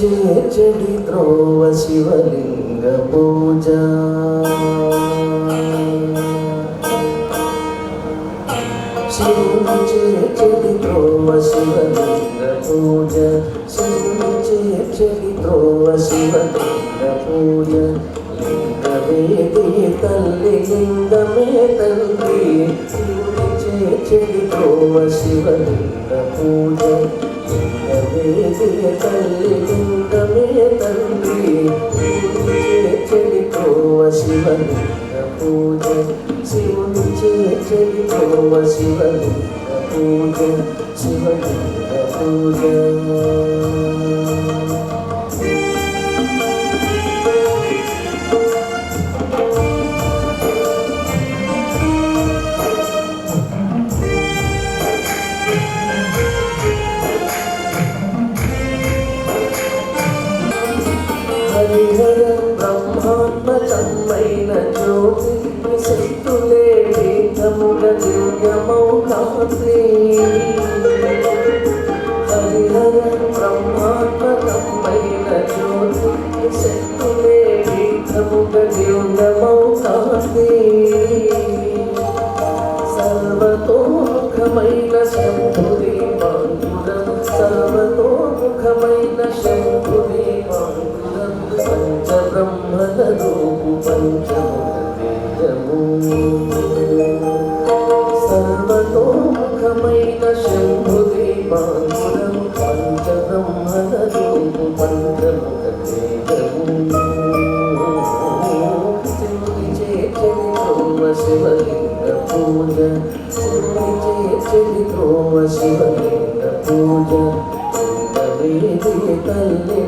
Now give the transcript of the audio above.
చేర్చడి త్రోవ శివలింగ పూజ. శివుని చేర్చడి త్రోవ శివలింగ పూజ. శివుని చేర్చడి త్రోవ శివలింగ పూజ. లింగమేది తల్లి లింగమే తల్లి. శివుని శివలింగ పూజ లింగమేది తల్లి లింగమే తండ్రి శివలింగ పూజ శివుని చేర్చడి శివలింగ పూజ శివలింగ హరిహర బ్రహ్మాత్మకమైన జ్యోతి శక్తులే వేదముగ దివ్యమౌ కాంతి హరిహర బ్రహ్మాత్మకమైన జ్యోతి శక్తులే వేదముగ దివ్యమౌ సర్వతోముఖమైన శంభురి మాంకురం సర్వతోముఖమైన త్రోవ శివలింగ పూజ శివుని చేచని త్రోవ శివలింగ పూజ వేది తల్లి